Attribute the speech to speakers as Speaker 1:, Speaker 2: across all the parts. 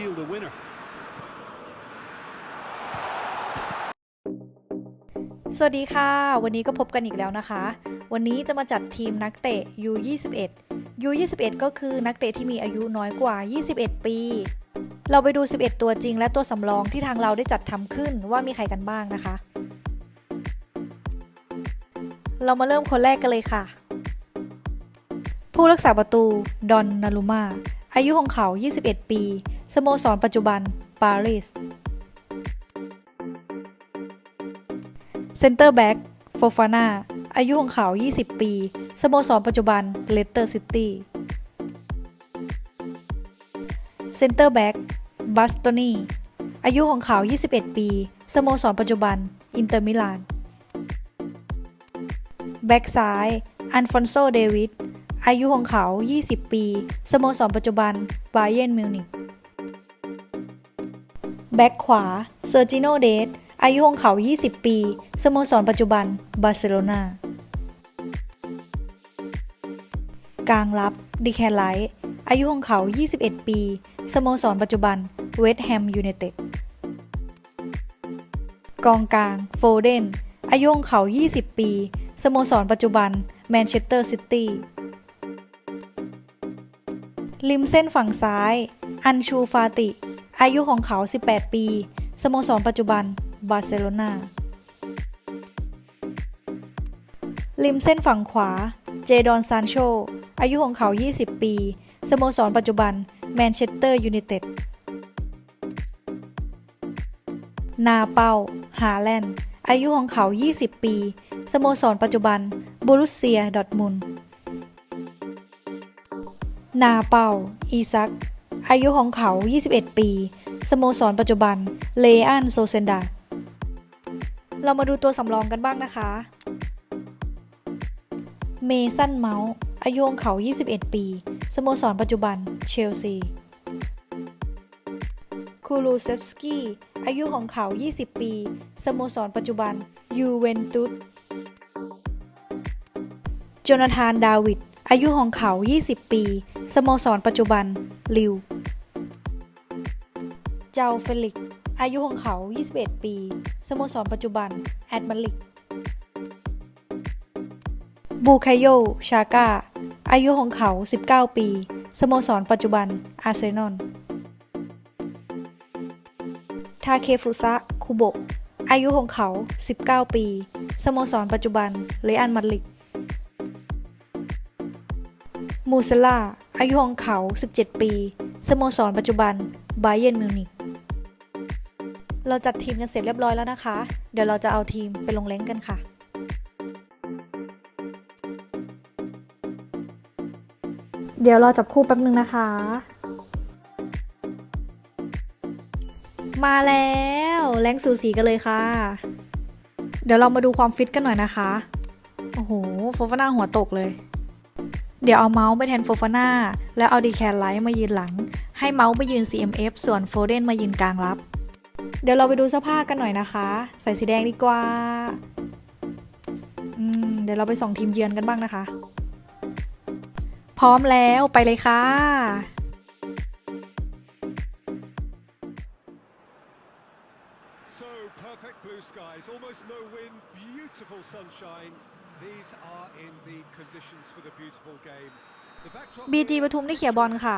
Speaker 1: yield a winner.
Speaker 2: สวัสดีค่ะ วันนี้ก็พบกันอีกแล้วนะคะ วันนี้จะมาจัดทีมนักเตะ U21 U21 ก็คือนักเตะที่มีอายุน้อยกว่า 21 ปี เราไปดู 11 ตัวจริงและตัวสำรองที่ทางเราได้จัดทำขึ้นว่ามีใครกันบ้างนะคะ เรามาเริ่มคนแรกกันเลยค่ะ ผู้รักษาประตู ดอนนารุมาอายุของเขา 21 ปี สโมสรปัจจุบัน ปารีส เซนเตอร์แบ็กโฟฟาน่า อายุของเขา 20 ปี สโมสรปัจจุบัน เลสเตอร์ซิตี้ เซนเตอร์แบ็กบัสโตนี อายุของเขา 21 ปี สโมสรปัจจุบัน อินเตอร์มิลาน แบ็กซ้าย อันฟอนโซ เดวิด อายุของเขา 20 ปี สโมสรปัจจุบัน บาเยนมิวนิก บ็กขวา เซอร์จิโนเดสอายุของเขา 20 ปี สโมสรปัจจุบัน บาร์เซโลนากลางรับ ดิแคนไลท์ อายุของเขา 21 ปี สโมสรปัจจุบัน เวสต์แฮมยูไนเต็ด กองกลาง โฟเดน อายุของเขา 20 ปี สโมสรปัจจุบัน แมนเชสเตอร์ซิตี้ ริมเส้นฝั่งซ้าย อันชูฟาติ อายุของเขา 18 ปี สโมสรปัจจุบัน บาร์เซโลนา ริมเส้นฝั่งขวา เจดอนซานโช อายุของเขา 20 ปี สโมสรปัจจุบัน แมนเชสเตอร์ยูไนเต็ด นาเปาฮาแลนด์ อายุของเขา 20 ปี สโมสรปัจจุบัน บูรุสเซีย ดอทมุน นาเปาอีซัก อายุของเขา 21 ปี สโมสรปัจจุบัน เลอันโซเซนดา เรามาดูตัวสำรองกันบ้างนะคะ เมสันเมาส์อายุของเขา 21 ปี สโมสรปัจจุบัน เชลซี คูลูเซฟสกี้อายุของเขา 20 ปี สโมสรปัจจุบัน ยูเวนตุสโจนาธานดาวิด อายุของเขา 20 ปี สโมสรปัจจุบัน ลิว เจ้าเฟลิก อายุของเขา 21 ปี สโมสรปัจจุบัน แอดมาลิก บูคายโย ชาก้า อายุของเขา 19 ปี สโมสรปัจจุบัน อาร์เซนอล ทาเคฟุซะ คุโบะ อายุของเขา 19 ปี สโมสรปัจจุบัน เรอัลมาดริด มูซล่าอายุของเขา 17 ปี สโมสรปัจจุบัน ไบเยนมิวนิก เราจัดทีมกันเสร็จเรียบร้อยแล้วนะคะ เดี๋ยวเราจะเอาทีมไปลงเล้งกันค่ะเดี๋ยวเราจับคู่แป๊บนึงนะคะ มาแล้วแรงสูสีกันเลยค่ะ เดี๋ยวเรามาดูความฟิตกันหน่อยนะคะ โอ้โหโฟฟาน่าหัวตกเลย เดี๋ยวเอาเมาส์ไปแทนโฟฟาน่าแล้วเอาดีแคนไลท์มายืนหลัง ให้เมาส์ไปยืน CMF ส่วนโฟเดนมายืนกลางรับ เดี๋ยวเราไปดูเสื้อผ้ากันหน่อยนะคะ ใส่สีแดงดีกว่าอืมเดี๋ยวเราไปส่องทีมเยือนกันบ้างนะคะ พร้อมแล้วไปเลยค่ะ
Speaker 1: So perfect blue skies, almost no wind, beautiful sunshine. These are indeed conditions for the beautiful game. The backdrop
Speaker 2: บีจี
Speaker 1: here
Speaker 2: ปทุมได้เขี่ยบอลค่ะ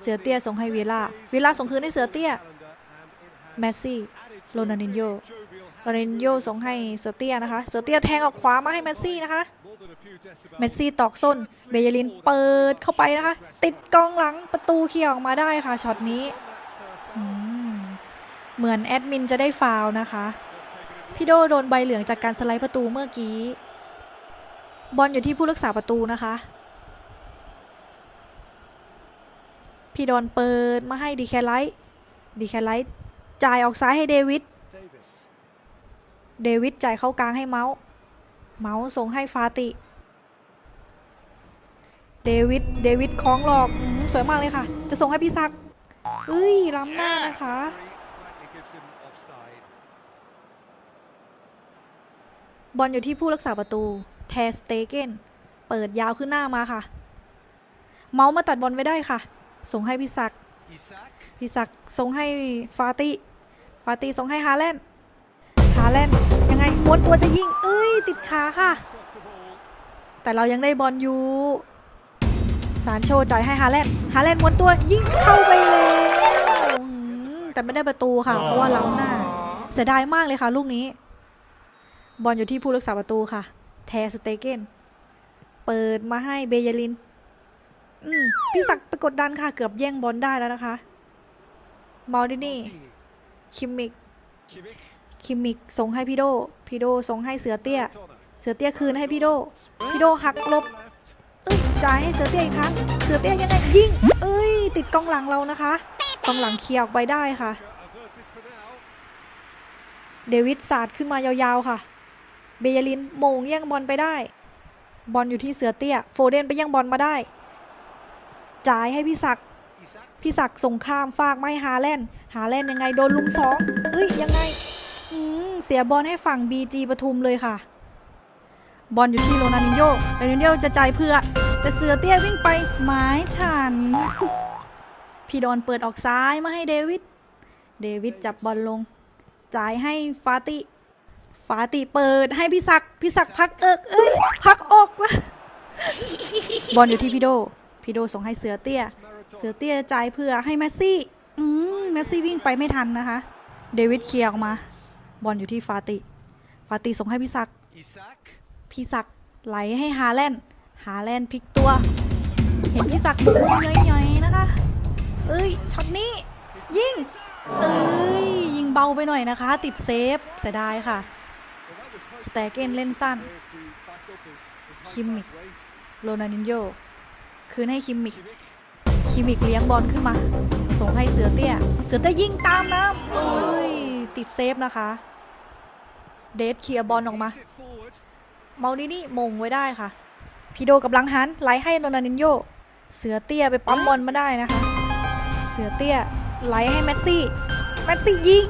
Speaker 2: เสือเตี้ยส่งให้วิลล่าวิลล่าส่งคืนให้เสือเตี้ยแมสซี่โรนัลดินโญ
Speaker 1: a jovial
Speaker 2: โรนัลดินโญส่งให้เสือเตี้ยนะคะ เสือเตี้ยแทงออกขวามาให้แมสซี่นะคะเมสซี่ตอกส้น เบเยลินเปิดเข้าไปนะคะ ติดกองหลังประตูเคลียออกมาได้ค่ะช็อตนี้ เหมือนแอดมินจะได้ฟาวนะคะ พี่โดโดนใบเหลืองจากการสไลด์ประตูเมื่อกี้ บอลอยู่ที่ผู้รักษาประตูนะคะ พี่ดอนเปิดมาให้ดีแคไลท์ดีแคไลท์จ่ายออกซ้ายให้เดวิดเดวิดจ่ายเข้ากลางให้เมาส์ เมาส์ส่งให้ฟาติ เดวิด เดวิดคล้องหลอกอสวยมากเลยค่ะ จะส่งให้พี่ซักเอ้ยล้ำหน้านะคะ บอลอยู่ที่ผู้รักษาประตู แทสเตเกน เปิดยาวขึ้นหน้ามาค่ะ เมาส์มาตัดบอลไว้ได้ค่ะ ส่งให้พี่ซัก
Speaker 1: Isak.
Speaker 2: พี่ศักดิ์ส่งให้ฟาติฟาติส่งให้ฮาแลนด์ฮาแลนด์ยังไงม้วนตัวจะยิงเอ้ยติดขาค่ะ
Speaker 1: Off the ball.
Speaker 2: แต่เรายังได้บอลอยู่สารโชว์จ่ายให้ฮาแลนด์ฮาแลนด์ม้วนตัวยิงเข้าไปแล้วอืมแต่ไม่ได้ประตูค่ะ เพราะว่าล้ำหน้า เสียดายมากเลยค่ะ ลูกนี้ บอลอยู่ที่ผู้รักษาประตูค่ะ แทสเตเกนเปิดมาให้เบเยลิน อืมพี่ศักดิ์ไปกดดันค่ะ เกือบแย่งบอลได้แล้วนะคะมาดินี่ คิมมิก คิมมิกส่งให้พี่โด พี่โดส่งให้เสือเตี้ย เสือเตี้ยคืนให้พี่โด พี่โดหักลบ เอ้ยจ่ายให้เสือเตี้ยอีกครั้ง เสือเตี้ยยังไงยิง เอ้ย ติดกองหลังเรานะคะกองหลังเคลียร์ออกไปได้ค่ะ เดวิดสาดขึ้นมายาวๆค่ะ เบยลินโมงแย่งบอลไปได้ บอลอยู่ที่เสือเตี้ย โฟเดนไปแย่งบอลมาได้ จ่ายให้พี่ศักดิ์พี่ศักดิ์ส่งข้ามฟากไม่ฮาแลนด์ฮาแลนด์ยังไงโดนลุมสองเอ้ยยังไงอืมเสียบอลให้ฝั่งบีจีปทุมเลยค่ะ บอลอยู่ที่โรนัลดินโญ่โรนัลดินโญ่จะจ่ายเพื่อ แต่เสือเตี้ยวิ่งไปไม้ทัน พี่ดอนเปิดออกซ้ายมาให้เดวิด เดวิดจับบอลลง จ่ายให้ฟาติ ฟาติเปิดให้พี่ศักดิ์พี่ศักดิ์พักเอิกเอ้ยพักออกวะบอลอยู่ที่พี่โด พี่โดส่งให้เสือเตี้ย เสือเตี้ยจ่ายเพื่อให้แมสซี่ อืมแมสซี่วิ่งไปไม่ทันนะคะ เดวิดเคลียร์ออกมา บอลอยู่ที่ฟาติ ฟาติส่งให้พี่ศักดิ์
Speaker 1: Isak.
Speaker 2: พี่ศักดิ์ไหลให้ฮาแลนด์ฮาแลนด์พลิกตัว เห็นพี่ศักดิ์บุกย่อยๆนะคะ เอ้ยช็อตนี้ ยิง เอ้ยยิงเบาไปหน่อยนะคะ ติดเซฟเสียดายค่ะ
Speaker 1: Well, that was hope
Speaker 2: สแตเกนเล่นสั้น
Speaker 1: there to back up his, his high
Speaker 2: Kimmich.
Speaker 1: pass rate.
Speaker 2: โรนัลดินโย คืนให้คิมมิกคิมิกเลี้ยงบอลขึ้นมา ส่งให้เสือเตี้ย เสือเตี้ยยิงตามน้ำโอ้ยติดเซฟนะคะ เดทเคลียร์บอลออกมาเมานี่นี่มงไว้ได้ค่ะ พีโดกับลังหันไหลให้โรนัลดินโย เสือเตี้ยไปปั๊มบอลมาได้นะคะ เสือเตี้ยไหลให้แมสซี่ แมสซี่ยิง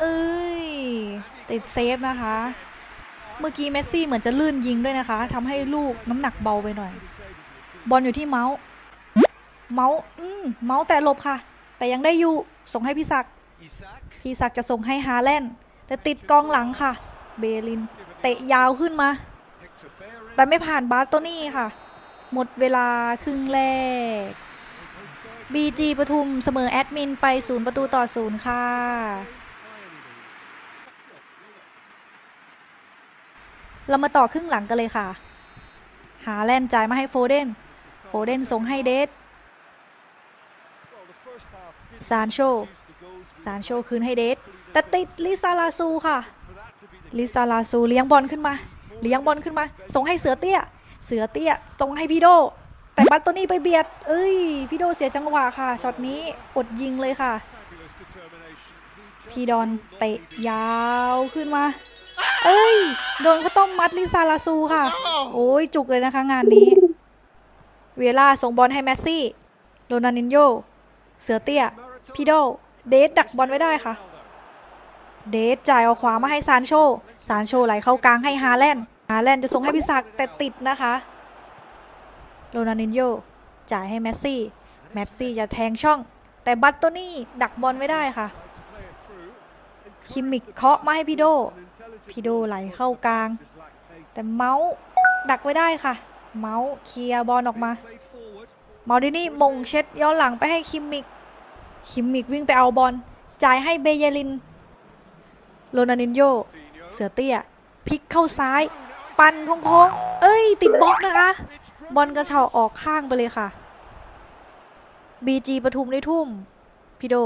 Speaker 2: เอ้ย ติดเซฟนะคะ เมื่อกี้แมสซี่เหมือนจะลื่นยิงด้วยนะคะทำให้ลูกน้ำหนักเบาไปหน่อย บอลอยู่ที่เมาส์เมาส์อืมเมาส์แต่หลบค่ะ แต่ยังได้อยู่ส่งให้พี่ศักดิ์พี่ศักดิ์จะส่งให้ฮาแลนด์แต่ติดกองหลังค่ะ เบลิน เตะยาวขึ้นมา แต่ไม่ผ่านบาสโตนี่ค่ะ หมดเวลาครึ่งแรก BG ปทุมเสมอแอดมินไปศูนย์ประตูต่อศูนย์ค่ะ เรามาต่อครึ่งหลังกันเลยค่ะ หาแลนด์จ่ายมาให้โฟเดน โฟเดนส่งให้เดท
Speaker 1: Well, the first half did
Speaker 2: ซานโช
Speaker 1: produce the goals.
Speaker 2: ซานโชคืนให้เดทแต่ติดลิซาลาซูค่ะ
Speaker 1: For that to be the
Speaker 2: ลิซาลาซูเลี้ยงบอลขึ้นมา เลี้ยงบอลขึ้นมา ส่งให้เสือเตี้ย เสือเตี้ย ส่งให้พี่โด แต่บัตโตนี่ไปเบียด เอ้ย พี่โดเสียจังหวะค่ะ ช็อตนี้อดยิงเลยค่ะ
Speaker 1: fabulous determination. He just
Speaker 2: พี่ดอนเตะยาวขึ้นมา เอ้ย โดนข้าวต้มมัดลิซาลาซูค่ะ โอ้ยจุกเลยนะคะงานนี้ เวล่าส่งบอลให้แมสซี่ โรนัลดินโย เสือเตี้ย พีโด เดทดักบอลไว้ได้ค่ะ เดทจ่ายเอาขวามาให้ซานโช ซานโชไหลเข้ากลางให้ฮาแลนด์ ฮาแลนด์จะส่งให้พิศักดิ์แต่ติดนะคะ โรนัลดินโย จ่ายให้แมสซี่ แมสซี่จะแทงช่อง แต่บัตโตนี่ดักบอลไว้ได้ค่ะ คิมมิกเคาะมาให้พีโด พีโดไหลเข้ากลาง แต่เมาส์ดักไว้ได้ค่ะ เมาส์เคลียบอลออกมา
Speaker 1: Played forward.
Speaker 2: มาดินี่มงเช็ดย้อนหลังไปให้คิมมิก คิมมิกวิ่งไปเอาบอล จ่ายให้เบเยลิน โรนัลดินโย เสือเตี้ยพลิกเข้าซ้าย ปั่นโค้งเอ้ย ติดบล็อกนะคะ บอลกระเฉาออกข้างไปเลยค่ะบีจีปทุมได้ทุ่ม พี่โด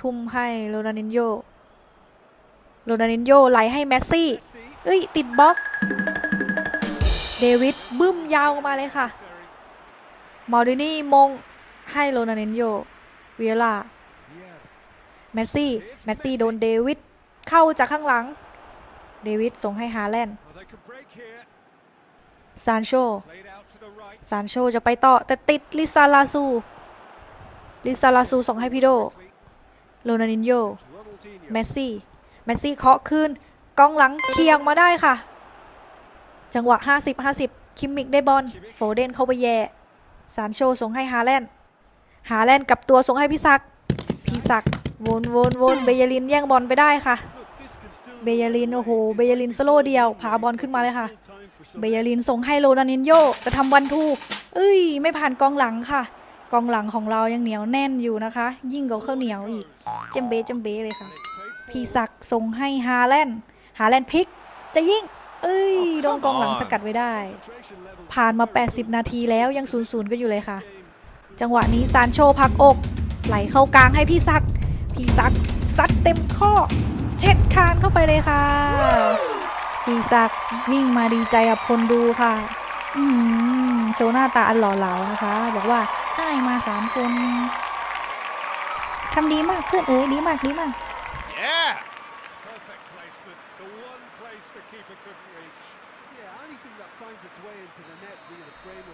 Speaker 2: ทุ่มให้โรนัลดินโย โรนัลดินโยไหลให้แมสซี่ เอ้ย ติดบล็อก เดวิดบึ้มยาวมาเลยค่ะมาดินี่มงให้โรนัลดินโยเวียล่าแมสซี่ แมสซี่โดนเดวิดเข้าจากข้างหลัง เดวิดส่งให้ฮาแลนด์ซานโช ซานโชจะไปต่อแต่ติดลิซาลาซู ลิซาลาซูส่งให้พี่โด โรนัลดินโย เมสซี่ เมสซี่เคาะคืนกองหลังเคียงมาได้ค่ะ จังหวะ 50 50 คิมมิกได้บอลโฟเดนเข้าไปแย่ซานโชส่งให้ฮาแลนด์หาแลนด์กับตัวส่งให้พี่ศักดิ์พี่ศักวนวนวนเบยลินแย่งบอลไปได้ค่ะ เบยลินโอ้โห เบยลินสโลว์เดียวพาบอลขึ้นมาเลยค่ะ เบยลินส่งให้โรนันินโยจะทำวันทูเอ้ย ไม่ผ่านกองหลังค่ะ กองหลังของเรายังเหนียวแน่นอยู่นะคะ ยิ่งกว่าข้าวเหนียวอีกเจมเบเจมเบเลยค่ะ พี่ศักส่งให้ฮาแลนด์ฮาแลนด์พลิกจะยิง เอ้ยโดนกองหลังสกัดไว้ได้ ผ่านมา 80 นาทีแล้วยัง0-0ก็อยู่เลยค่ะ จังหวะนี้ซานโชพักอก ไหลเข้ากลางให้พี่ศักดิ์พี่ศักดิ์ซัดเต็มข้อ เช็ดคานเข้าไปเลยค่ะ พี่ศักดิ์วิ่งมาดีใจกับคนดูค่ะอืมโชว์หน้าตาอันหล่อเหลานะคะ บอกว่าให้มาสามคนทำดีมากเพื่อนเอ๋ยดีมากดีมาก
Speaker 3: Yeah!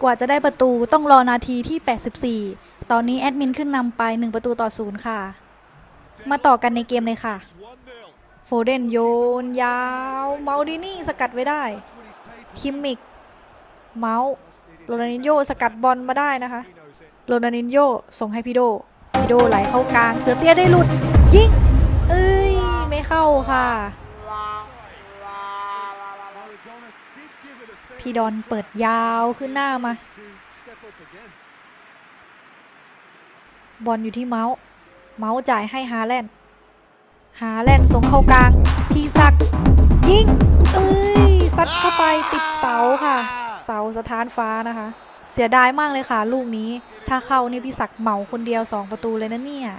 Speaker 2: กว่าจะได้ประตูต้องรอนาทีที่ 84 ตอนนี้แอดมินขึ้นนำไป 1 ประตูต่อศูนย์ค่ะ มาต่อกันในเกมเลยค่ะ โฟเดนโยนยาว เมาดินี่สกัดไว้ได้ คิมมิก เมาส์โรนันินโยสกัดบอลมาได้นะคะ โรนันินโยส่งให้พีโดพีโดไหลเข้ากลาง เสือเตี้ยได้หลุด ยิง เอ้ย ไม่เข้าค่ะ พี่ดอนเปิดยาวขึ้นหน้ามา บอลอยู่ที่เมาส์เมาส์จ่ายให้ฮาแลนด์ฮาแลนด์ส่งเข้ากลาง พี่ซัก ยิงเอ้ยซัดเข้าไปติดเสาค่ะ เสาสถานฟ้านะคะ เสียดายมากเลยค่ะ ลูกนี้ ถ้าเข้านี่พี่ศักเหมาคนเดียว 2 ประตูเลยนะเนี่ย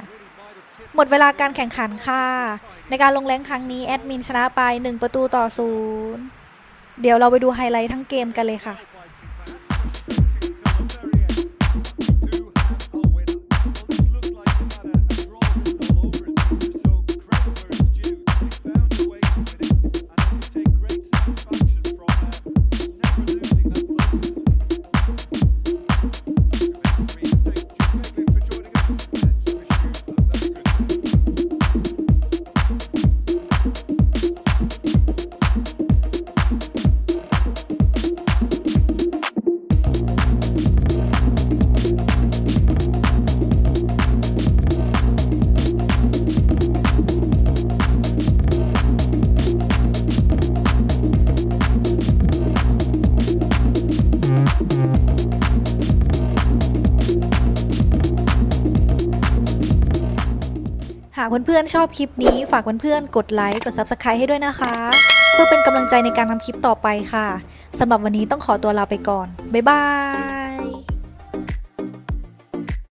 Speaker 2: หมดเวลาการแข่งขันค่ะ ในการลงแรงครั้งนี้ แอดมินชนะไป 1 ประตูต่อศูนย์ เดี๋ยวเราไปดูไฮไลท์ทั้งเกมกันเลยค่ะ เพื่อนๆชอบคลิปนี้ฝากเพื่อนๆกดไลค์กด Subscribe ให้ด้วยนะคะ เพื่อเป็นกำลังใจในการทำคลิปต่อไปค่ะสำหรับวันนี้ต้องขอตัวลาไปก่อน บ๊ายบาย